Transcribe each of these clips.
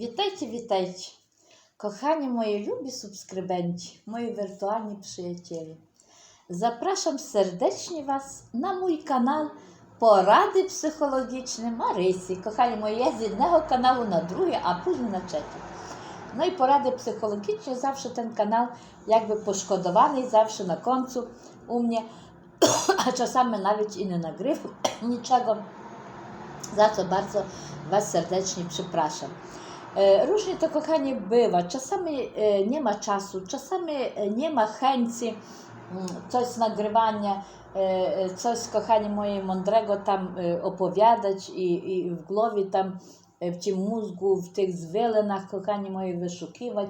Вітайте, вітайте! Kochani moje lubi subskrybenci, moi wirtualni przyjaciele. Zapraszam serdecznie Was na mój kanał Porady Psychologiczne Marysy. Kochani moje, z jednego kanału na drugi, a później na trzeci. No i porady psychologiczne, zawsze ten kanał jakby poszkodowany, zawsze na końcu u mnie, a czasami nawet i nie nagryw niczego, za co bardzo Was serdecznie przepraszam. Różnie to kochanie bywa. Czasami nie ma czasu, czasami nie ma chęci coś z nagrywania, coś z kochanie moje mądrego tam opowiadać i, i w głowie tam, w tym mózgu, w tych zwylenach, kochanie moje, wyszukiwać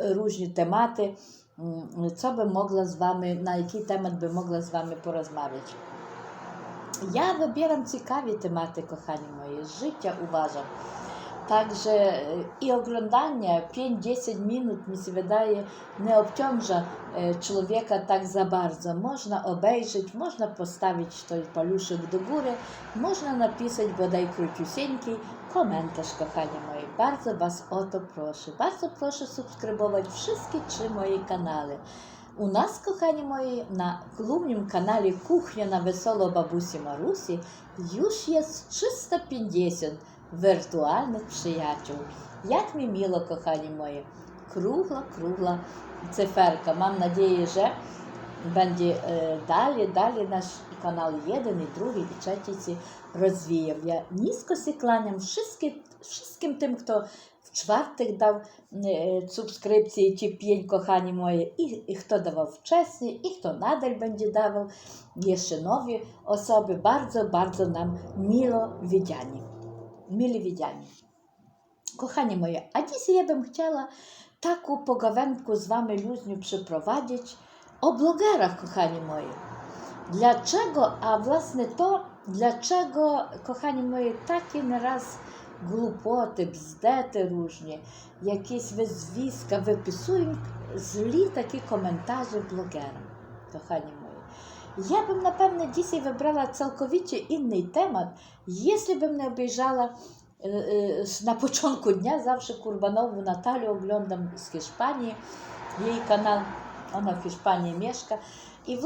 różne tematy, co by mogła z Wami, na jaki temat by mogła z Wami porozmawiać. Ja wybieram ciekawe tematy, kochani moje, życia uważam. Także i oglądanie 5-10 minut mi się wydaje nie obciąża człowieka tak za bardzo. Można obejrzeć, można postawić ten paluszek do góry, można napisać bodaj króciusieńki komentarz, kochani moi. Bardzo Was o to proszę. Bardzo proszę subskrybować wszystkie trzy moje kanały. У нас, кохані мої, на клубнім каналі Кухня на весело бабусі Марусі, юж є 350 віртуальних приятелів. Як ми мило, кохані мої, кругла-кругла циферка. Мам надію, що буде далі, далі наш канал єдиний, другий і третій розвіяв. Я низько сікланям всім, всім тим, хто в чвертих дав е, субскрипції чи п'єнь, кохані мої, і, і хто давав вчесні, і хто надаль буде давав. Є ще нові особи. Bardzo, bardzo нам мило відяні mili widziani. Kochanie moje, a dzisiaj ja bym chciała taką pogawędkę z Wami luźniu przeprowadzić o blogerach, kochani moi. Dlaczego, a właśnie to, dlaczego, kochani moi, takie naraz głupoty, bzdety różnie, jakieś wyzwiska wypisują źli takie komentarze blogera, kochani moi. Я bym напевно дійсно вибрала цілковіті інний темат, якщо б не обіжала е, е, на початку дня завжди Курбанову Наталю оглядом з Іспанії, її канал, вона в Іспанії мешка. І